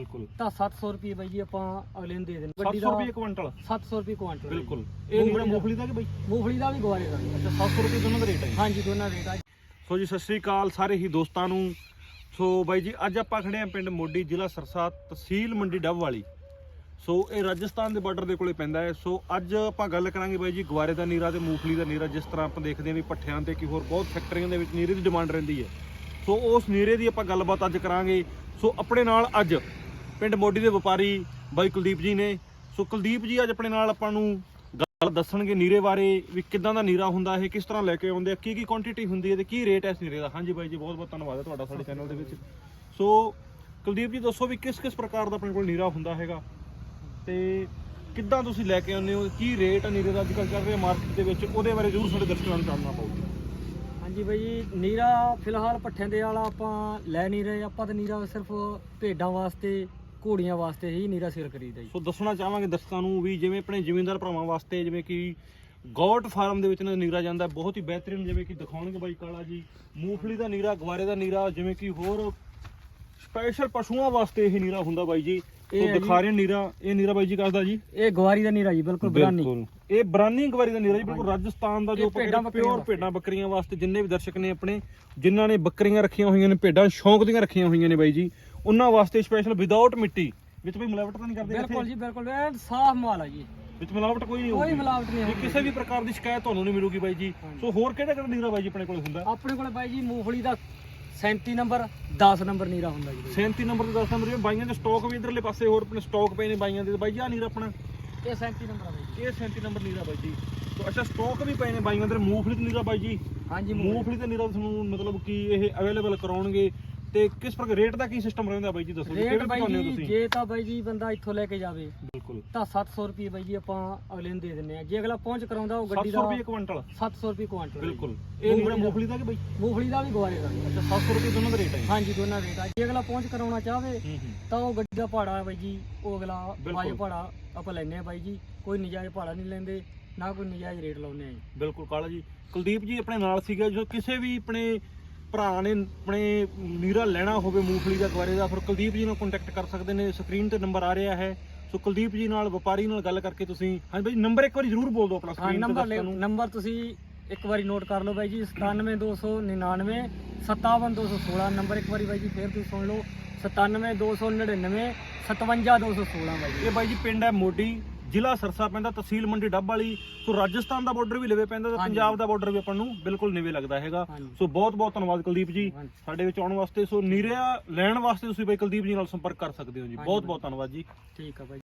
ਬਿਲਕੁਲ। ਤਾਂ 700 ਰੁਪਏ ਬਾਈ ਜੀ ਆਪਾਂ ਅਗਲੇ ਨੂੰ ਦੇ ਦੇਣ 700 ਰੁਪਏ ਕੁਇੰਟਲ 700 ਰੁਪਏ ਕੁਆਂਟਲ ਬਿਲਕੁਲ। ਇਹ ਨੀਰਾ ਮੂੰਗਫਲੀ ਦਾ। ਕਿ ਬਈ? ਮੂੰਗਫਲੀ ਦਾ ਵੀ ਗਵਾਰੇ ਦਾ। ਅੱਛਾ 700 ਰੁਪਏ ਦੋਨਾਂ ਦਾ ਰੇਟ ਹੈ ਹਾਂਜੀ ਦੋਨਾਂ ਰੇਟ ਆ ਸੋ ਜੀ ਸਤਿ ਸ੍ਰੀ ਅਕਾਲ ਸਾਰੇ ਹੀ ਦੋਸਤਾਂ ਨੂੰ। ਸੋ ਬਾਈ ਜੀ ਅੱਜ ਆਪਾਂ ਖੜੇ ਆਂ ਪਿੰਡ ਮੋਡੀ ਜ਼ਿਲ੍ਹਾ ਸਰਸਾ ਤਹਿਸੀਲ ਮੰਡੀ ਡੱਬ ਵਾਲੀ। ਸੋ ਇਹ ਰਾਜਸਥਾਨ ਦੇ ਬਾਰਡਰ ਦੇ ਕੋਲੇ ਪੈਂਦਾ ਹੈ। ਸੋ ਅੱਜ ਆਪਾਂ ਗੱਲ ਕਰਾਂਗੇ ਬਾਈ ਜੀ ਗਵਾਰੇ ਦਾ ਨੀਰਾ ਤੇ ਮੂੰਗਫਲੀ ਦਾ ਨੀਰਾ। ਜਿਸ ਤਰ੍ਹਾਂ ਆਪਾਂ ਦੇਖਦੇ ਆਂ ਵੀ ਪੱਠਿਆਂ ਤੇ ਕੀ ਹੋਰ ਬਹੁਤ ਫੈਕਟਰੀਆਂ ਦੇ ਵਿੱਚ ਨੀਰੇ ਦੀ ਡਿਮਾਂਡ ਰਹਿੰਦੀ ਹੈ। ਸੋ ਉਸ ਨੀਰੇ ਦੀ ਆਪਾਂ ਗੱਲਬਾਤ ਅੱਜ ਕਰਾਂਗੇ। ਸੋ ਆਪਣੇ ਨਾਲ ਅੱਜ ਪਿੰਡ ਮੋਢੀ ਦੇ ਵਪਾਰੀ ਬਾਈ ਕੁਲਦੀਪ ਜੀ ਨੇ। ਸੋ ਕੁਲਦੀਪ ਜੀ, ਅੱਜ ਆਪਣੇ ਨਾਲ ਆਪਾਂ ਨੂੰ ਗੱਲ ਦੱਸਣਗੇ ਨੀਰੇ ਬਾਰੇ ਵੀ ਕਿੱਦਾਂ ਦਾ ਨੀਰਾ ਹੁੰਦਾ ਇਹ, ਕਿਸ ਤਰ੍ਹਾਂ ਲੈ ਕੇ ਆਉਂਦੇ ਆ, ਕੀ ਕੀ ਕੁਆਂਟੀਟੀ ਹੁੰਦੀ ਹੈ ਤੇ ਕੀ ਰੇਟ ਹੈ ਇਸ ਨੀਰੇ ਦਾ। ਹਾਂਜੀ ਬਾਈ ਜੀ, ਬਹੁਤ ਬਹੁਤ ਧੰਨਵਾਦ ਹੈ ਤੁਹਾਡਾ ਸਾਡੇ ਚੈਨਲ ਦੇ ਵਿੱਚ। ਸੋ ਕੁਲਦੀਪ ਜੀ, ਦੱਸੋ ਵੀ ਕਿਸ ਕਿਸ ਪ੍ਰਕਾਰ ਦਾ ਆਪਣੇ ਕੋਲ ਨੀਰਾ ਹੁੰਦਾ ਹੈਗਾ ਤੇ ਕਿੱਦਾਂ ਤੁਸੀਂ ਲੈ ਕੇ ਆਉਂਦੇ ਹੋ, ਕੀ ਰੇਟ ਹੈ ਨੀਰੇ ਦਾ? ਅੱਜ ਕੱਲ੍ਹ ਚੱਲ ਰਿਹਾ ਮਾਰਕੀਟ ਦੇ ਵਿੱਚ, ਉਹਦੇ ਬਾਰੇ ਜ਼ਰੂਰ ਸਾਡੇ ਦਰਸ਼ਕਾਂ ਨੂੰ ਜਾਣਨਾ ਪਊਗਾ। ਹਾਂਜੀ ਬਾਈ ਜੀ, ਨੀਰਾ ਫਿਲਹਾਲ ਪੱਠਿਆਂ ਦੇ ਵਾਲਾ ਆਪਾਂ ਲੈ ਨਹੀਂ ਰਹੇ, ਆਪਾਂ ਤਾਂ ਨੀਰਾ ਸਿਰਫ ਭੇਡਾਂ ਵਾਸਤੇ ਘੋੜੀਆਂ ਵਾਸਤੇ ਹੀ ਨੀਰਾ ਸਿਰ ਕਰੀਦਾ ਜੀ। ਸੋ ਦੱਸਣਾ ਚਾਹਾਂਗੇ ਦਰਸ਼ਕਾਂ ਨੂੰ ਵੀ ਜਿਵੇਂ ਆਪਣੇ ਜ਼ਿਮੀਂਦਾਰ ਭਰਾਵਾਂ ਵਾਸਤੇ ਜਿਵੇਂ ਕਿ ਗੋਟ ਫਾਰਮ ਦੇ ਵਿੱਚ ਨਾ ਨੀਰਾ ਜਾਂਦਾ ਬਹੁਤ ਹੀ ਬਿਹਤਰੀਨ ਜਿਵੇਂ ਕਿ ਦਿਖਾਉਣਗੇ ਬਾਈ ਕਾਲਾ ਜੀ। ਮੂੰਗਫਲੀ ਦਾ ਨੀਰਾ, ਗਵਾਰੇ ਦਾ ਨੀਰਾ, ਜਿਵੇਂ ਕਿ ਹੋਰ ਸਪੈਸ਼ਲ ਪਸ਼ੂਆਂ ਵਾਸਤੇ ਇਹ ਨੀਰਾ ਹੁੰਦਾ ਬਾਈ ਜੀ। ਇਹ ਜੀ- ਦਿਖਾ ਰਹੇ ਨੀਰਾ ਇਹ ਨੀਰਾ ਬਾਈ ਜੀ ਕਰਦਾ ਜੀ। ਇਹ ਗਵਾਰੀ ਦਾ ਨੀਰਾ ਜੀ ਬਿਲਕੁਲ ਬਰਾਨੀ। ਇਹ ਬਰਾਨੀ ਗਵਾਰੀ ਦਾ ਨੀਰਾ ਜੀ ਬਿਲਕੁਲ ਰਾਜਸਥਾਨ ਦਾ ਜੋ ਇਹ ਭੇਡਾਂ ਬੱਕਰੀਆਂ ਪਿਓਰ ਵਾਸਤੇ। ਭੇਡਾਂ ਬੱਕਰੀਆਂ ਵਾਸਤੇ ਜਿੰਨੇ ਵੀ ਦਰਸ਼ਕ ਨੇ ਆਪਣੇ ਜਿਨ੍ਹਾਂ ਨੇ ਬੱਕਰੀਆਂ ਰੱਖੀਆਂ ਹੋਈਆਂ ਨੇ ਭੇਡਾਂ ਸ਼ੌਂਕ ਦੀਆਂ ਰੱਖੀਆਂ ਹੋਈਆਂ ਨੇ ਬਾਈ ਜੀ ਉਹਨਾਂ ਵਾਸਤੇ ਸਪੈਸ਼ਲ ਵਿਦਆਊਟ ਮਿੱਟੀ। ਵਿੱਚ ਕੋਈ ਮਿਲਾਵਟ ਤਾਂ ਨਹੀਂ ਕਰਦੇ ਬਿਲਕੁਲ? ਜੀ ਬਿਲਕੁਲ। ਐਨ ਸਾਫ਼ ਮਾਲ ਆ ਜੀ। ਵਿੱਚ ਮਿਲਾਵਟ ਕੋਈ ਨਹੀਂ ਕੋਈ ਹੋਊਗੀ ਮਿਲਾਵਟ ਨਹੀਂ ਵੀ ਹੈ ਕਿਸੇ ਵੀ ਪ੍ਰਕਾਰ ਦੀ ਸ਼ਿਕਾਇਤ ਤੁਹਾਨੂੰ ਨਹੀਂ ਮਿਲੂਗੀ ਬਾਈ ਜੀ। ਹਾਂਜੀ। ਸੋ ਹੋਰ ਕਿਹੜਾ ਕਿਹੜਾ ਨੀਰਾ ਬਾਈ ਜੀ ਆਪਣੇ ਕੋਲ ਹੁੰਦਾ? ਆਪਣੇ ਕੋਲੇ ਬਾਈ ਜੀ ਮੂੰਗਫਲੀ ਦਾ 37 ਨੰਬਰ 10 ਨੰਬਰ ਨੀਰਾ ਹੁੰਦਾ ਜੀ। 37 ਨੰਬਰ ਤੇ 10 ਨੰਬਰ ਜਿਵੇਂ ਬਾਈਆਂ ਦੇ ਸਟਾਕ ਵੀ ਇਧਰਲੇ ਪਾਸੇ ਹੋਰ ਆਪਣੇ ਸਟਾਕ ਪਏ ਨੇ ਬਾਈਆਂ ਦੇ। ਤੇ ਬਾਈ ਆ ਨੀਰਾ ਆਪਣਾ। ਇਹ 37 ਨੰਬਰ ਆ ਬਾਈ ਇਹ 37 ਨੰਬਰ ਨੀਰਾ ਬਾਈ ਜੀ। ਸੋ ਅੱਛਾ ਸਟਾਕ ਵੀ ਪਏ ਨੇ ਬਾਈਆਂ ਦੇ। ਮੂੰਗਫਲੀ ਤੇ ਨੀਰਾ ਬਾਈ ਜੀ। ਹਾਂਜੀ ਮੂੰਗਫਲੀ। ਤੇ ਨੀਰਾ ਤੁਹਾਨੂੰ ਮਤਲਬ ਕਿ ਇਹ ਅਵੇਲੇਬਲ ਕਰਾਉਣਗੇ। ਤੇ ਕਿਸ ਪ੍ਰਕਾਰ ਰੇਟ ਦਾ ਕੀ ਸਿਸਟਮ ਰਹਿੰਦਾ ਬਾਈ ਜੀ ਦੱਸੋ ਜੀ, ਰੇਟ ਕਿਹੜੇ ਬਾਈ ਪਕਾਉਂਦੇ ਹੋ ਜੀ ਤੁਸੀਂ? ਜੇ ਤਾਂ ਬਾਈ ਜੀ ਬੰਦਾ ਇੱਥੋਂ ਲੈ ਕੇ ਜਾਵੇ ਬਿਲਕੁਲ। ਤਾਂ 700 ਰੁਪਏ ਬਾਈ ਜੀ ਆਪਾਂ ਅਗਲੇ ਨੂੰ ਦੇ ਦਿੰਨੇ ਆ ਜੇ ਅਗਲਾ ਪਹੁੰਚ ਕਰਾਉਂਦਾ ਉਹ ਗੱਡੀ 700 ਦਾ ਰੁਪਏ ਕੁਇੰਟਲ 700 ਰੁਪਏ ਕੁਆਂਟਲ। ਬਿਲਕੁਲ। ਇਹ ਨੀਰਾ ਮੂੰਗਫਲੀ ਦਾ ਕਿ ਬਾਈ? ਮੂੰਗਫਲੀ ਦਾ ਵੀ ਗਵਾਰੇ ਦਾ। ਅੱਛਾ 700 ਰੁਪਏ ਦੋਨਾਂ ਦਾ ਰੇਟ ਹੈ ਹਾਂਜੀ ਦੋਨਾਂ ਰੇਟ ਆ। ਜੇ ਅਗਲਾ ਪਹੁੰਚ ਕਰਾਉਣਾ ਚਾਹਵੇ ਹੂੰ ਤਾਂ ਉਹ ਗੱਡੀ ਦਾ ਭਾੜਾ ਹੈ ਬਾਈ ਜੀ ਉਹ ਅਗਲਾ ਬਿਲਕੁਲ। ਵਾਜ ਭਾੜਾ ਆਪਾਂ ਲੈਨੇ ਆ ਬਾਈ ਜੀ। ਕੋਈ ਨਜਾਇਜ਼ ਭਾੜਾ ਨਹੀਂ ਲੈਂਦੇ ਨਾ ਕੋਈ ਨਜਾਇਜ਼ ਰੇਟ ਲਾਉਂਦੇ ਆ ਜੀ। ਬਿਲਕੁਲ ਕਾਲਾ ਜੀ। ਕੁਲਦੀਪ ਜੀ ਆਪਣੇ ਨਾਲ ਸੀਗਾ ਜੋ ਕਿਸੇ ਵੀ ਆਪਣੇ ਭਰਾ ਨੇ ਆਪਣੇ ਨੀਰਾ ਲੈਣਾ ਹੋਵੇ ਮੂੰਗਫਲੀ ਦਾ ਗਵਾਰੇ ਦਾ ਫਿਰ ਕੁਲਦੀਪ ਜੀ ਨਾਲ ਕੰਟੈਕਟ ਕਰ ਸਕਦੇ ਨੇ ਸਕਰੀਨ ਤੇ ਨੰਬਰ ਆ ਰਿਹਾ ਹੈ। ਸੋ ਕੁਲਦੀਪ ਜੀ ਨਾਲ ਵਪਾਰੀ ਨਾਲ ਗੱਲ ਕਰਕੇ ਤੁਸੀਂ ਹਾਂਜੀ ਬਾਈ ਨੰਬਰ ਇੱਕ ਵਾਰੀ ਜ਼ਰੂਰ ਬੋਲ ਦਿਓ ਆਪਣਾ ਹਾਂ ਸਕਰੀਨ ਤੇ ਨੰਬਰ ਦਰਸ਼ਕਾਂ ਨੂੰ। ਨੰਬਰ ਤੁਸੀਂ ਇੱਕ ਵਾਰੀ ਨੋਟ ਕਰ ਲਓ ਬਾਈ ਜੀ 97299 57216 ਨੰਬਰ ਇੱਕ ਵਾਰੀ ਬਾਈ ਜੀ ਫੇਰ ਤੁਸੀਂ ਸੁਣ ਲਓ 97299 57216 ਬਾਈ ਜੀ। ਇਹ ਬਾਈ ਜੀ ਪਿੰਡ ਹੈ ਮੋਡੀ ਜ਼ਿਲ੍ਹਾ ਸਰਸਾ ਪੈਂਦਾ ਤਹਿਸੀਲ ਮੰਡੀ ਡੱਬ ਵਾਲੀ ਸੋ ਰਾਜਸਥਾਨ ਦਾ ਬਾਰਡਰ ਵੀ ਲਵੇ ਪੈਂਦਾ ਤੇ ਹਾਂਜੀ। ਪੰਜਾਬ ਦਾ ਬਾਰਡਰ ਵੀ ਆਪਾਂ ਨੂੰ ਬਿਲਕੁਲ ਨੇਵੇ ਲੱਗਦਾ ਹੈਗਾ ਹਾਂਜੀ। ਸੋ ਬਹੁਤ ਬਹੁਤ ਧੰਨਵਾਦ ਕੁਲਦੀਪ ਜੀ ਹਾਂਜੀ। ਸਾਡੇ ਵਿੱਚ ਆਉਣ ਵਾਸਤੇ ਸੋ ਨੀਰਿਆ ਲੈਣ ਵਾਸਤੇ ਤੁਸੀਂ ਬਾਈ ਕੁਲਦੀਪ ਜੀ ਨਾਲ ਸੰਪਰਕ ਕਰ ਸਕਦੇ ਹੋ ਜੀ ਹਾਂਜੀ ਬਹੁਤ। ਬਹੁਤ ਧੰਨਵਾਦ ਜੀ ਠੀਕ ਆ ਬਾਈ